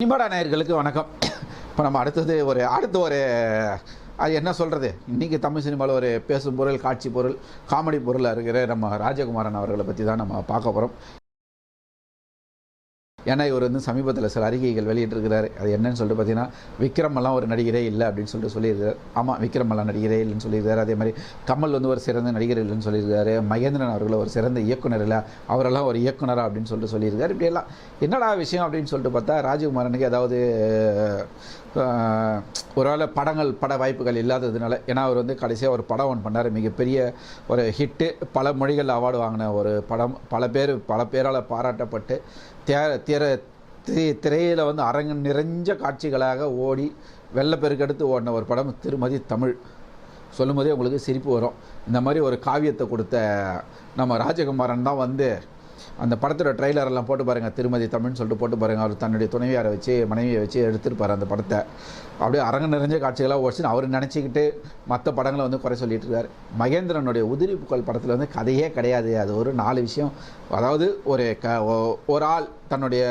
சினிமாடா நேயர்களுக்கு வணக்கம். இப்போ நம்ம அடுத்தது ஒரு அடுத்த ஒரு அது என்ன சொல்கிறது இன்றைக்கி தமிழ் சினிமாவில் ஒரு பேசும் பொருள் காட்சி பொருள் காமெடி பொருளாக இருக்கிற நம்ம ராஜகுமாரன் அவர்களை பற்றி தான் நம்ம பார்க்க போகிறோம் ஏன்னா இவர் வந்து சமீபத்தில் சில அறிக்கைகள் வெளியிட்டிருக்கிறாரு. அது என்னன்னு சொல்லிட்டு பார்த்தீங்கன்னா விக்ரமெல்லாம் ஒரு நடிகரே இல்லை அப்படின்னு சொல்லிட்டு சொல்லியிருக்காரு. ஆமாம் விக்ரமெல்லாம் நடிகரே இல்லைன்னு சொல்லியிருக்காரு. அதே மாதிரி கமல் வந்து ஒரு சிறந்த நடிகர் இல்லைன்னு சொல்லியிருக்காரு. மகேந்திரன் அவர்கள் ஒரு சிறந்த இயக்குனர் இல்லை. அவரெல்லாம் ஒரு இயக்குனரா அப்படின்னு சொல்லிட்டு சொல்லியிருக்காரு. இப்படியெல்லாம் என்னடா விஷயம் அப்படின்னு சொல்லிட்டு பார்த்தா ராஜகுமாரனுக்கு ஏதாவது ஒருவேளை படங்கள் பட வாய்ப்புகள் இல்லாததுனால ஏன்னா அவர் வந்து கடைசியாக ஒரு படம் ஒன்று பண்ணார். மிகப்பெரிய ஒரு ஹிட்டு பல மொழிகள் அவார்டு வாங்கின ஒரு படம். பல பேர் பல பேரால் பாராட்டப்பட்டு தே திர திரை திரையில் வந்து அரங்கு நிறைஞ்ச காட்சிகளாக ஓடி வெள்ளப்பெருக்கெடுத்து ஓடின ஒரு படம் திருமதி தமிழ். சொல்லும்போதே உங்களுக்கு சிரிப்பு வரும். இந்த மாதிரி ஒரு காவியத்தை கொடுத்த நம்ம ராஜகுமாரன் தான் வந்து அந்த படத்தோட ட்ரெய்லரெல்லாம் போட்டு பாருங்கள் திருமதி தமிழ்னு சொல்லிட்டு போட்டு பாருங்கள் அவர் தன்னுடைய துணைவியாரை வச்சு மனைவியை வச்சு எடுத்துருப்பார் அந்த படத்தை. அப்படியே அரங்க நிறைஞ்ச காட்சிகளாக ஓடிச்சுன்னு அவர் நினச்சிக்கிட்டு மற்ற படங்களை வந்து குறை சொல்லிட்டு இருக்கார். மகேந்திரனுடைய உதிரி புகழ் படத்தில் வந்து கதையே கிடையாது. அது ஒரு நாலு விஷயம். அதாவது ஒரு க ஒரு ஆள் தன்னுடைய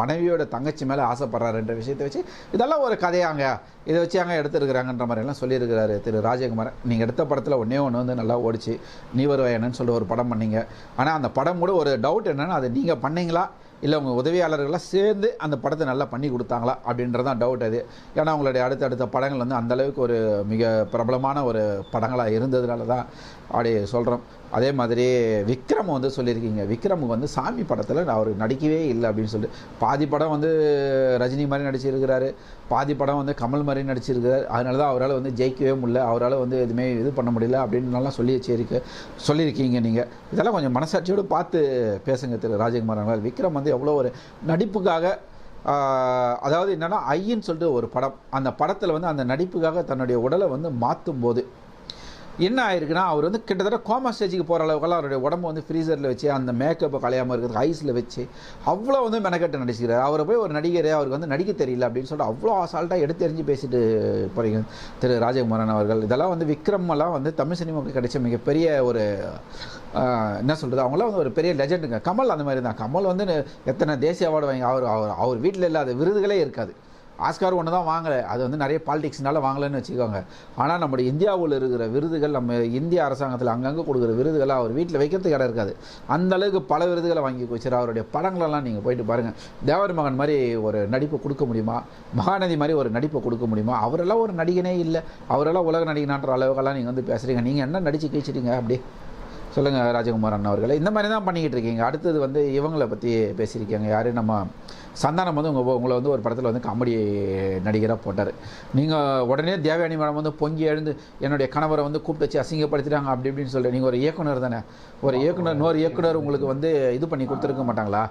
மனைவியோட தங்கச்சி மேலே ஆசைப்படுறாருன்ற விஷயத்தை வச்சு இதெல்லாம் ஒரு கதையாங்க. இதை வச்சு அங்கே எடுத்துருக்குறாங்கன்ற மாதிரி எல்லாம் சொல்லியிருக்கிறாரு திரு ராஜகுமாரன். நீங்கள் எடுத்த படத்தில் ஒன்றே ஒன்று வந்து நல்லா ஓடிச்சு. நீ வருவாயனன்னு சொல்லிட்டு ஒரு படம் பண்ணீங்க. ஆனால் அந்த படம் கூட ஒரு டவுட் என்னென்னா அது நீங்கள் பண்ணீங்களா? இல்லை உங்கள் உதவியாளர்கள்லாம் சேர்ந்து அந்த படத்தை நல்லா பண்ணி கொடுத்தாங்களா அப்படின்றது தான் டவுட் அது. ஏன்னா அவங்களுடைய அடுத்தடுத்த படங்கள் வந்து அந்த அளவுக்கு ஒரு மிக பிரபலமான ஒரு படங்களாக இருந்ததுனால தான் அப்படி சொல்கிறோம் அதே மாதிரி விக்ரம் வந்து சொல்லியிருக்கீங்க. விக்ரமுக்கு வந்து சாமி படத்தில் அவர் நடிக்கவே இல்லை அப்படின்னு சொல்லிட்டு பாதி படம் வந்து ரஜினி மாதிரி நடிச்சிருக்கிறாரு. பாதி படம் வந்து கமல் மாதிரி நடிச்சிருக்கிறார். அதனால தான் அவரால் வந்து ஜெயிக்கவே முடியல. அவரால் வந்து எதுவுமே இது பண்ண முடியல அப்படின்னுலாம் சொல்லி வச்சிருக்கு சொல்லியிருக்கீங்க நீங்கள் இதெல்லாம் கொஞ்சம் மனசாட்சியோடு பார்த்து பேசுங்க திரு ராஜகுமார் விக்ரம் வந்து எவ்வளோ ஒரு நடிப்புக்காக அதாவது என்னென்னா ஐயின்னு சொல்லிட்டு ஒரு படம். அந்த படத்தில் வந்து அந்த நடிப்புக்காக தன்னுடைய உடலை வந்து மாற்றும் போது என்ன ஆயிருக்குன்னா அவர் வந்து கிட்டத்தட்ட கோமா ஸ்டேஜுக்கு போகிற அளவுக்குலாம் அவருடைய உடம்பு வந்து ஃப்ரீசரில் வச்சு அந்த மேக்கப்பை கலையாமல் இருக்கிறதுக்கு ஐஸில் வச்சு அவ்வளோ வந்து மெனக்கட்டு நடிச்சுக்கிறார். அவரை போய் ஒரு நடிகர் அவருக்கு வந்து நடிக்க தெரியல அப்படின்னு சொல்லிட்டு அவ்வளோ அசால்ட்டாக எடுத்து எறிஞ்சு பேசிட்டு போகிறீங்க திரு ராஜகுமாரன் அவர்கள். இதெல்லாம் வந்து விக்ரம் வந்து தமிழ் சினிமாவுக்கு கிடைச்ச மிகப்பெரிய ஒரு என்ன சொல்கிறது அவங்களாம் வந்து ஒரு பெரிய லெஜெண்டுங்க கமல் அந்த மாதிரி தான். கமல் வந்து எத்தனை தேசிய அவார்டு வாங்கி அவர் அவர் அவர் வீட்டில் இல்லாத விருதுகளே இருக்காது. ஆஸ்கார் ஒன்று தான் வாங்கலை. அது வந்து நிறைய பாலிடிக்ஸ்னால வாங்கலைன்னு வச்சுக்கோங்க. ஆனால் நம்முடைய இந்தியாவில் இருக்கிற விருதுகள் நம்ம இந்திய அரசாங்கத்தில் அங்கங்கே கொடுக்குற விருதுகளை அவர் வீட்டில் வைக்கிறதுக்கு இடம் இருக்காது. அந்த அளவுக்கு பல விருதுகளை வாங்கி வச்சுரு அவருடைய படங்களெல்லாம் நீங்கள் போயிட்டு பாருங்கள் தேவர் மகன் மாதிரி ஒரு நடிப்பை கொடுக்க முடியுமா? மகாநதி மாதிரி ஒரு நடிப்பை கொடுக்க முடியுமா? அவரெல்லாம் ஒரு நடிகனே இல்லை. அவரெல்லாம் உலக நடிகனான்ற அளவுக்கெல்லாம் நீங்கள் வந்து பேசுகிறீங்க நீங்கள் என்ன நடிச்சு கழிச்சிட்டீங்க அப்படி? சொல்லுங்கள் ராஜகுமார் அண்ணா அவர்களை. இந்த மாதிரி தான் பண்ணிக்கிட்டு இருக்கீங்க. அடுத்தது வந்து இவங்களை பற்றி பேசியிருக்கீங்க. யார்? நம்ம சந்தானம் வந்து உங்கள் உங்களை வந்து ஒரு படத்தில் வந்து காமெடி நடிகராக போட்டார். நீங்கள் உடனே தேவயானி மேடம் வந்து பொங்கி எழுந்து என்னுடைய கணவரை வந்து கூப்பிட்டு வச்சு அசிங்கப்படுத்திட்டாங்க அப்படி இப்படின்னு சொல்லி நீங்கள் ஒரு இயக்குனர் தானே. ஒரு இயக்குனர் இன்னொரு இயக்குனர் உங்களுக்கு வந்து இது பண்ணி கொடுத்துருக்க மாட்டாங்களா?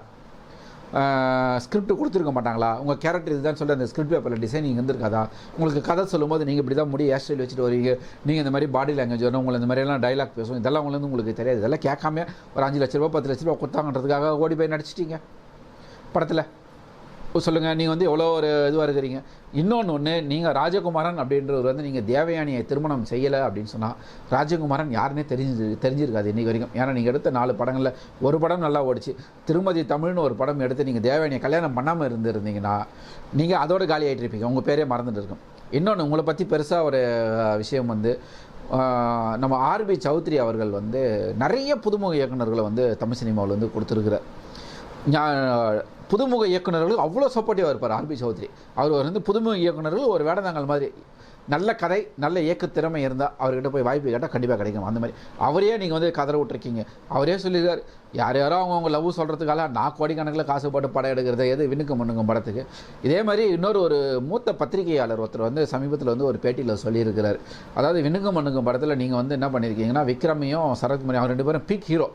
ஸ்கிரிப்ட் கொடுத்துருக்க மாட்டாங்களா? உங்கள் கேரக்டர் இதுதான் சொல்லி அந்த ஸ்கிரிப்ட் பேப்பரில் டிசைனிங் இருந்திருக்காதா? உங்களுக்கு கதை சொல்லும்போது நீங்கள் இப்படி தான் முடி ஹேர் ஸ்டைல் வச்சுட்டு வரீங்க நீங்கள் இந்த மாதிரி பாடி லாங்குவேஜ் வரும் உங்களை இந்த மாதிரிலாம் டைலாக் பேசும். இதெல்லாம் உங்களுக்கு உங்களுக்கு தெரியாது. இதெல்லாம் கேட்காம ஒரு அஞ்சு லட்ச ரூபா பத்து லட்ச ரூபா கொடுத்தாங்கன்றதுக்காக ஓடி போய் நடிச்சிட்டிங்க. படத்தில். சொல்லுங்கள் நீங்கள் வந்து எவ்வளோ ஒரு இதுவாக இருக்கிறீங்க. இன்னொன்று ஒன்று நீங்கள் ராஜகுமாரன் அப்படின்றவர் வந்து நீங்கள் தேவயானியை திருமணம் செய்யலை அப்படின்னு சொன்னால் ராஜகுமாரன் யாருன்னே தெரிஞ்சு தெரிஞ்சிருக்காது இன்றைக்கி வரைக்கும். ஏன்னா நீங்கள் எடுத்த நாலு படங்களில் ஒரு படம் நல்லா ஓடிச்சு. திருமதி தமிழ்னு ஒரு படம் எடுத்து நீங்கள் தேவயானியை கல்யாணம் பண்ணாமல் இருந்திருந்தீங்கன்னா நீங்கள் அதோட காலி ஆகிட்டு இருப்பீங்க. உங்கள் பேரே மறந்துட்டு இருக்கும். இன்னொன்று உங்களை பற்றி பெருசாக ஒரு விஷயம் வந்து நம்ம ஆர்பி சௌத்ரி அவர்கள் வந்து நிறைய புதுமுக இயக்குனர்களை வந்து தமிழ் சினிமாவில் வந்து கொடுத்துருக்குறார். புதுமுக இயக்குனர்கள் அவ்வளோ சப்போர்ட்டிவாக இருப்பார் ஆர்பி சௌத்ரி. அவர் வந்து புதுமுக இயக்குனர்கள் ஒரு வேடந்தாங்கல் மாதிரி. நல்ல கதை நல்ல இயக்க திறமை இருந்தால் அவர்கிட்ட போய் வாய்ப்பு கேட்டால் கண்டிப்பாக கிடைக்கும். அந்த மாதிரி. அவரே நீங்கள் வந்து கதற விட்டுருக்கீங்க. அவரே சொல்லியிருக்காரு யார் யாரோ அவங்க அவங்க லவ் சொல்கிறதுக்காக நான் கோடிக்கணக்கில் காசு போட்டு படம் எடுக்கிறது எது விண்ணுக்கு மண்ணுங்க படத்துக்கு. இதே மாதிரி இன்னொரு ஒரு மூத்த பத்திரிகையாளர் ஒருத்தர் வந்து சமீபத்தில் வந்து ஒரு பேட்டியில் சொல்லியிருக்கிறார். அதாவது விண்ணுக்கு மண்ணுங்க படத்தில் நீங்கள் வந்து என்ன பண்ணியிருக்கீங்கன்னா விக்ரமையும் சரத்குமாரி அவங்க ரெண்டு பேரும் பிக் ஹீரோ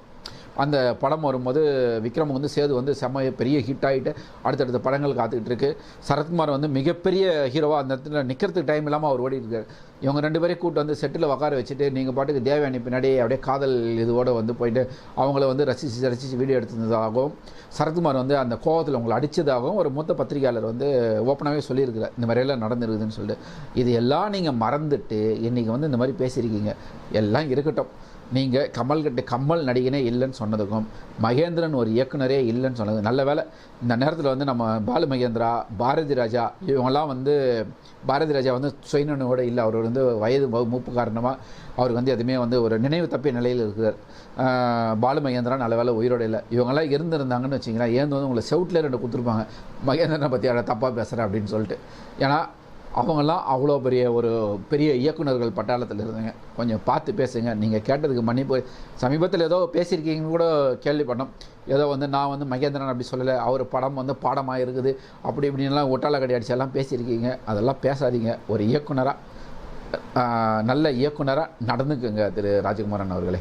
அந்த படம் வரும்போது விக்ரம் வந்து சேது வந்து செம்ம பெரிய ஹிட் ஆகிட்டு அடுத்தடுத்த படங்கள் காத்துக்கிட்டு இருக்கு. சரத்குமார் வந்து மிகப்பெரிய ஹீரோவாக அந்த இடத்துல நிற்கிறதுக்கு டைம் இல்லாமல் அவர் ஓடிட்டு இருக்கார். இவங்க ரெண்டு பேரையும் கூப்பிட்டு வந்து செட்டில் உட்கார வச்சுட்டு நீங்கள் பாட்டுக்கு தேவயானி பின்னாடி அப்படியே காதல் இதுவோடு வந்து போயிட்டு அவங்கள வந்து ரசித்து ரசித்து வீடியோ எடுத்ததாகவும் சரத்குமார் வந்து அந்த கோவத்தில் உங்களை அடித்ததாகவும் ஒரு மூத்த பத்திரிகையாளர் வந்து ஓப்பனாகவே சொல்லியிருக்கிறார். இந்த மாதிரியெல்லாம் நடந்துருக்குதுன்னு சொல்லிட்டு. இது எல்லாம் நீங்கள் மறந்துட்டு இன்றைக்கி வந்து இந்த மாதிரி பேசியிருக்கீங்க. எல்லாம் இருக்கட்டும். நீங்கள் கமல்கிட்ட கமல் நடிகனே இல்லைன்னு சொன்னதுக்கும் மகேந்திரன் ஒரு இயக்குனரே இல்லைன்னு சொன்னது நல்ல வேளை இந்த நேரத்தில் வந்து நம்ம பாலு மகேந்திரா பாரதி ராஜா இவங்கெல்லாம் வந்து பாரதி ராஜா வந்து சுயநனோட இல்லை. அவர் வந்து வயது மூப்பு காரணமாக அவருக்கு வந்து எதுவுமே வந்து ஒரு நினைவு தப்பிய நிலையில் இருக்கிறார் பாலு மகேந்திரா நல்ல வேலை உயிரோட இல்லை. இவங்கெல்லாம் இருந்திருந்தாங்கன்னு வச்சிங்களேன் ஏந்து வந்து உங்களை செவுட்டில் ரெண்டு கொடுத்துருப்பாங்க. மகேந்திரனை பற்றி அதை தப்பாக பேசுகிறேன் அப்படின்னு சொல்லிட்டு. ஏன்னா அவங்கெல்லாம் அவ்வளோ பெரிய ஒரு பெரிய இயக்குனர்கள் பட்டாளத்தில் இருந்தங்க. கொஞ்சம் பார்த்து பேசுங்க. நீங்கள் கேட்டதுக்கு மன்னிப்பு. சமீபத்தில் ஏதோ பேசியிருக்கீங்கன்னு கூட கேள்விப்பட்டோம். ஏதோ வந்து நான் வந்து மகேந்திரன் அப்படி சொல்லலை. அவர் படம் வந்து பாடமாக இருக்குது. அப்படி இப்படின்லாம் ஒட்டால கடி அடிச்சு எல்லாம் பேசியிருக்கீங்க. அதெல்லாம் பேசாதீங்க. ஒரு இயக்குனராக நல்ல இயக்குனராக நடந்துக்குங்க திரு ராஜகுமாரன் அவர்களே.